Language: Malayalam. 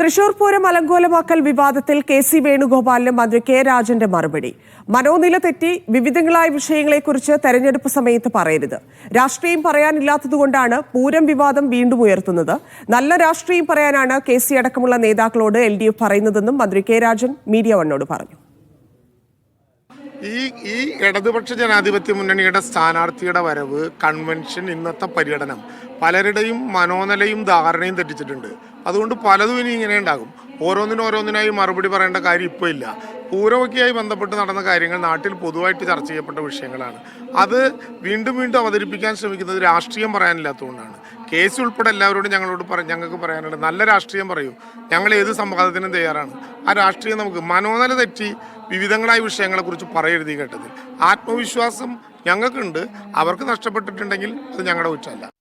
തൃശൂർ പൂരം അലങ്കോലമാക്കൽ വിവാദത്തിൽ കെ സി വേണുഗോപാലിന് മന്ത്രി കെ രാജന്റെ മറുപടി. മനോനില തെറ്റി വിവിധങ്ങളായ വിഷയങ്ങളെക്കുറിച്ച് തെരഞ്ഞെടുപ്പ് സമയത്ത് പറയരുത്. രാഷ്ട്രീയം പറയാനില്ലാത്തതുകൊണ്ടാണ് പൂരം വിവാദം വീണ്ടും ഉയർത്തുന്നത്. നല്ല രാഷ്ട്രീയം പറയാനാണ് കെ സി അടക്കമുള്ള നേതാക്കളോട് എൽ ഡി എഫ് പറയുന്നതെന്നും മന്ത്രി കെ രാജൻ മീഡിയ വണ്ണോട് പറഞ്ഞു. ഈ ഈ ഇടതുപക്ഷ ജനാധിപത്യ മുന്നണിയുടെ സ്ഥാനാർത്ഥിയുടെ വരവ് കൺവെൻഷൻ ഇന്നത്തെ പര്യടനം പലരുടെയും മനോനിലയും ധാരണയും തെറ്റിച്ചിട്ടുണ്ട്. അതുകൊണ്ട് പലതും ഇനി ഇങ്ങനെ ഉണ്ടാകും. ഓരോന്നിനും ഓരോന്നിനായി മറുപടി പറയേണ്ട കാര്യം ഇപ്പോൾ ഇല്ല. പൂരവൊക്കെയായി ബന്ധപ്പെട്ട് നടന്ന കാര്യങ്ങൾ നാട്ടിൽ പൊതുവായിട്ട് ചർച്ച ചെയ്യപ്പെട്ട വിഷയങ്ങളാണ്. അത് വീണ്ടും വീണ്ടും അവതരിപ്പിക്കാൻ ശ്രമിക്കുന്നത് രാഷ്ട്രീയം പറയാനില്ലാത്തതുകൊണ്ടാണ്. കേസ് ഉൾപ്പെടെ എല്ലാവരോടും ഞങ്ങളോട് പറ ഞങ്ങൾക്ക് പറയാനുള്ളത് നല്ല രാഷ്ട്രീയം പറയൂ. ഞങ്ങൾ ഏത് സംവാദത്തിനും തയ്യാറാണ്. ആ രാഷ്ട്രീയം നമുക്ക് മനോനില തെറ്റി വിവിധങ്ങളായ വിഷയങ്ങളെക്കുറിച്ച് പറയരുത് ഈ ഘട്ടത്തിൽ. ആത്മവിശ്വാസം ഞങ്ങൾക്കുണ്ട്. അവർക്ക് നഷ്ടപ്പെട്ടിട്ടുണ്ടെങ്കിൽ അത് ഞങ്ങളുടെ കുറ്റമല്ല